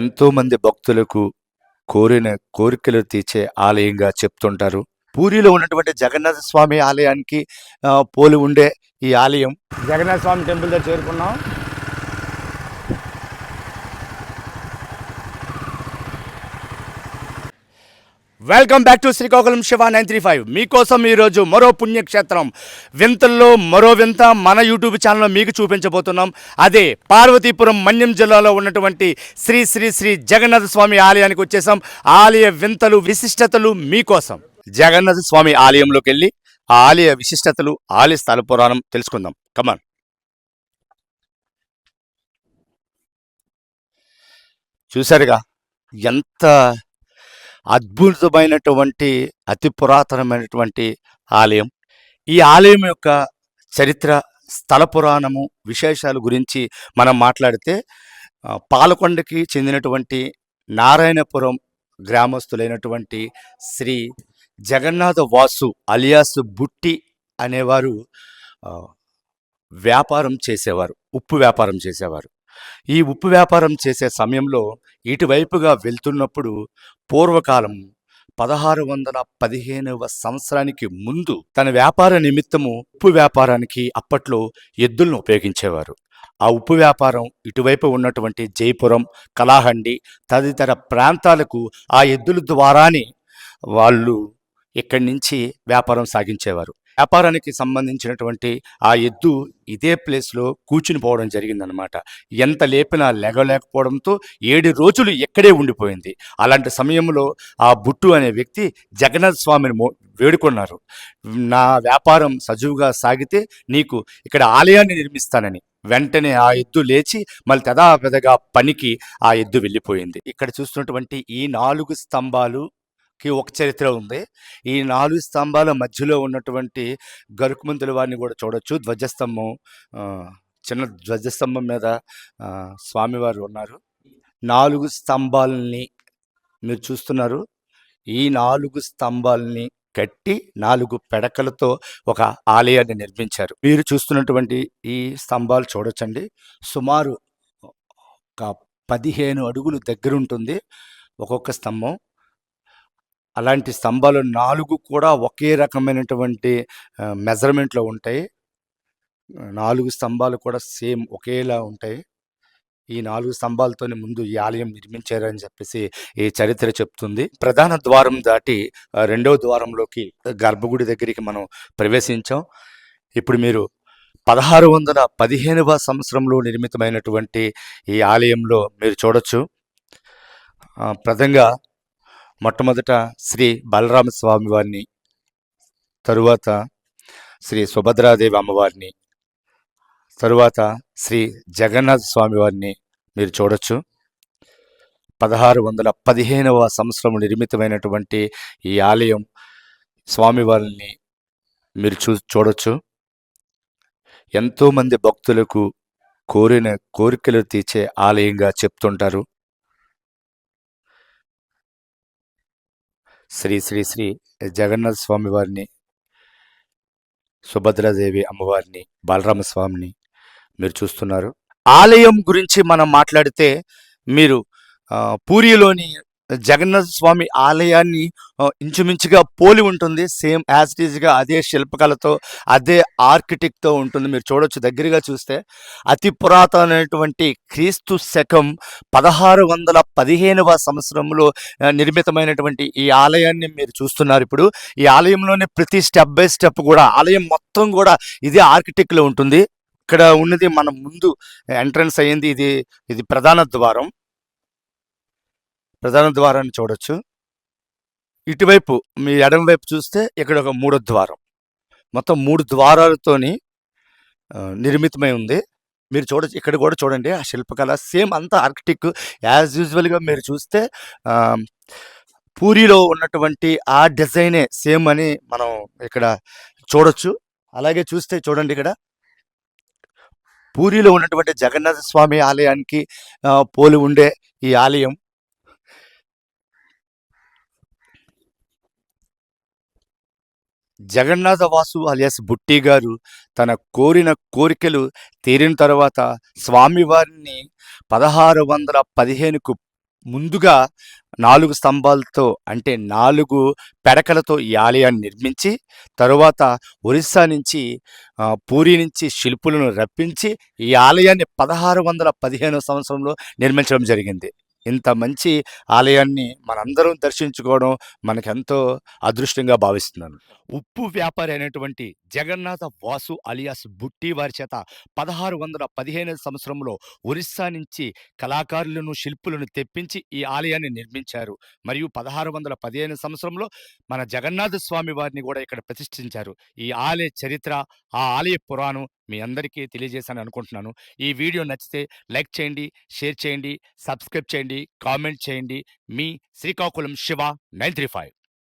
ఎంతోమంది భక్తులకు కోరిన కోరికలు తీర్చే ఆలయంగా చెప్తుంటారు. పూరిలో ఉన్నటువంటి జగన్నాథ స్వామి ఆలయానికి పోలి ఉండే ఈ ఆలయం. జగన్నాథ స్వామి టెంపుల్ దగ్గర చేరుకున్నాం. Welcome back to Srikakulam Shiva nine three five. మీకోసం ఈరోజు మరో పుణ్యక్షేత్రం. వింతల్లో మరో వింత మన యూట్యూబ్ ఛానల్లో మీకు చూపించబోతున్నాం. అదే పార్వతీపురం మన్యం జిల్లాలో ఉన్నటువంటి శ్రీ శ్రీ శ్రీ జగన్నాథ స్వామి ఆలయానికి వచ్చేసాం. ఆలయ వింతలు విశిష్టతలు మీకోసం. జగన్నాథ స్వామి ఆలయంలోకి వెళ్ళి ఆ ఆలయ విశిష్టతలు ఆలయ స్థల పురాణం తెలుసుకుందాం. కమాన్ చూసారుగా ఎంత అద్భుతమైనటువంటి అతి పురాతనమైనటువంటి ఆలయం. ఈ ఆలయం యొక్క చరిత్ర స్థల పురాణము విశేషాల గురించి మనం మాట్లాడితే పాలకొండకి చెందినటువంటి నారాయణపురం గ్రామస్తులైనటువంటి శ్రీ జగన్నాథ వాసు అలియాస్ బుట్టి అనేవారు వ్యాపారం చేసేవారు ఉప్పు వ్యాపారం చేసేవారు. ఈ ఉప్పు వ్యాపారం చేసే సమయంలో ఇటువైపుగా వెళ్తున్నప్పుడు పూర్వకాలం పదహారు వందల పదిహేనవ సంవత్సరానికి ముందు తన వ్యాపార నిమిత్తము ఉప్పు వ్యాపారానికి అప్పట్లో ఎద్దులను ఉపయోగించేవారు. ఆ ఉప్పు వ్యాపారం ఇటువైపు ఉన్నటువంటి జైపురం కలాహండి తదితర ప్రాంతాలకు ఆ ఎద్దుల ద్వారానే వాళ్ళు ఇక్కడి నుంచి వ్యాపారం సాగించేవారు. వ్యాపారానికి సంబంధించినటువంటి ఆ ఎద్దు ఇదే ప్లేస్లో కూర్చుని పోవడం జరిగిందనమాట ఎంత లేపినా లెగలేకపోవడంతో ఏడు రోజులు ఇక్కడే ఉండిపోయింది. అలాంటి సమయంలో ఆ బుట్టు అనే వ్యక్తి జగన్నాథ్ స్వామిని మో వేడుకున్నారు. నా వ్యాపారం సజువుగా సాగితే నీకు ఇక్కడ ఆలయాన్ని నిర్మిస్తానని. వెంటనే ఆ ఎద్దు లేచి మళ్ళీ తదాపెదగా పనికి ఆ ఎద్దు వెళ్ళిపోయింది. ఇక్కడ చూస్తున్నటువంటి ఈ నాలుగు స్తంభాలు కి ఒక చరిత్ర ఉంది. ఈ నాలుగు స్తంభాల మధ్యలో ఉన్నటువంటి గరుకుమంతుల వారిని కూడా చూడొచ్చు. ధ్వజస్తంభం చిన్న ధ్వజస్తంభం మీద స్వామివారు ఉన్నారు. నాలుగు స్తంభాలని మీరు చూస్తున్నారు. ఈ నాలుగు స్తంభాలని కట్టి నాలుగు పెడకలతో ఒక ఆలయాన్ని నిర్మించారు. మీరు చూస్తున్నటువంటి ఈ స్తంభాలు చూడొచ్చండి. సుమారు ఒక పదిహేను అడుగులు దగ్గర ఉంటుంది ఒక్కొక్క స్తంభం. అలాంటి స్తంభాలు నాలుగు కూడా ఒకే రకమైనటువంటి మెజర్మెంట్లో ఉంటాయి. నాలుగు స్తంభాలు కూడా సేమ్ ఒకేలా ఉంటాయి. ఈ నాలుగు స్తంభాలతోనే ముందు ఈ ఆలయం నిర్మించారని చెప్పేసి ఈ చరిత్ర చెప్తుంది. ప్రధాన ద్వారం దాటి రెండవ ద్వారంలోకి గర్భగుడి దగ్గరికి మనం ప్రవేశించాం. ఇప్పుడు మీరు పదహారు వందల పదిహేనవ సంవత్సరంలో నిర్మితమైనటువంటి ఈ ఆలయంలో మీరు చూడొచ్చు. ప్రధంగా ప్రథంగా మొట్టమొదట శ్రీ బలరామ స్వామి వారిని తరువాత శ్రీ సుభద్రాదేవి అమ్మవారిని తరువాత శ్రీ జగన్నాథ స్వామి వారిని మీరు చూడొచ్చు. పదహారు వందల పదిహేనవ సంవత్సరం నిర్మితమైనటువంటి ఈ ఆలయం స్వామివారిని మీరు చూ చూడొచ్చు. ఎంతోమంది భక్తులకు కోరిన కోరికలు తీర్చే ఆలయంగా చెప్తుంటారు. శ్రీ శ్రీ శ్రీ జగన్నాథ స్వామి వారిని సుభద్రాదేవి అమ్మవారిని బాలరామ స్వామిని మీరు చూస్తున్నారు. ఆలయం గురించి మనం మాట్లాడితే మీరు పూరిలోని జగన్నాథ స్వామి ఆలయాన్ని ఇంచుమించుగా పోలి ఉంటుంది. సేమ్ యాజ్ ఇట్ అదే శిల్పకళతో అదే ఆర్కిటెక్ట్తో ఉంటుంది. మీరు చూడొచ్చు దగ్గరగా చూస్తే. అతి పురాతనమైనటువంటి క్రీస్తు శకం పదహారు వందల పదిహేనవ సంవత్సరంలో నిర్మితమైనటువంటి ఈ ఆలయాన్ని మీరు చూస్తున్నారు ఇప్పుడు. ఈ ఆలయంలోనే ప్రతి స్టెప్ బై స్టెప్ కూడా ఆలయం మొత్తం కూడా ఇదే ఆర్కిటెక్ట్లో ఉంటుంది. ఇక్కడ ఉన్నది మన ముందు ఎంట్రన్స్ అయ్యింది ఇది ఇది ప్రధాన ద్వారం. ప్రధాన ద్వారాన్ని చూడొచ్చు. ఇటువైపు మీ ఎడమ వైపు చూస్తే ఇక్కడ ఒక మూడో ద్వారం. మొత్తం మూడు ద్వారాలతోని నిర్మితమై ఉంది. మీరు చూడొచ్చు ఇక్కడ కూడా చూడండి ఆ శిల్పకళ. సేమ్ అంతా ఆర్కిటిక్ యాజ్ యూజువల్గా మీరు చూస్తే పూరిలో ఉన్నటువంటి ఆ డిజైనే సేమ్ అని మనం ఇక్కడ చూడొచ్చు. అలాగే చూస్తే చూడండి ఇక్కడ పూరిలో ఉన్నటువంటి జగన్నాథ స్వామి ఆలయానికి పోలి ఉండే ఈ ఆలయం. జగన్నాథ వాసు అలియాస్ బుట్టి గారు తన కోరిన కోరికలు తీరిన తర్వాత స్వామివారిని పదహారు వందల పదిహేనుకు ముందుగా నాలుగు స్తంభాలతో అంటే నాలుగు పెడకలతో ఈ ఆలయాన్ని నిర్మించి తరువాత ఒరిస్సా నుంచి పూరి నుంచి శిల్పులను రప్పించి ఈ ఆలయాన్ని పదహారు వందల పదిహేను సంవత్సరంలో నిర్మించడం జరిగింది. ఇంత మంచి ఆలయాన్ని మనందరం దర్శించుకోవడం మనకెంతో అదృష్టంగా భావిస్తున్నాను. ఉప్పు వ్యాపారి అయినటువంటి జగన్నాథ వాసు అలియాస్ బుట్టి వారి చేత పదహారు వందల పదిహేను సంవత్సరంలో ఒరిస్సా నుంచి కళాకారులను శిల్పులను తెప్పించి ఈ ఆలయాన్ని నిర్మించారు. మరియు పదహారు వందల పదిహేను సంవత్సరంలో మన జగన్నాథ స్వామి వారిని కూడా ఇక్కడ ప్రతిష్ఠించారు. ఈ ఆలయ చరిత్ర ఆ ఆలయ పురాణం మీ అందరికీ తెలియజేశాను అనుకుంటున్నాను. ఈ వీడియో నచ్చితే లైక్ చేయండి షేర్ చేయండి సబ్స్క్రైబ్ చేయండి కామెంట్ చేయండి. మీ Srikakulam Shiva nine three five.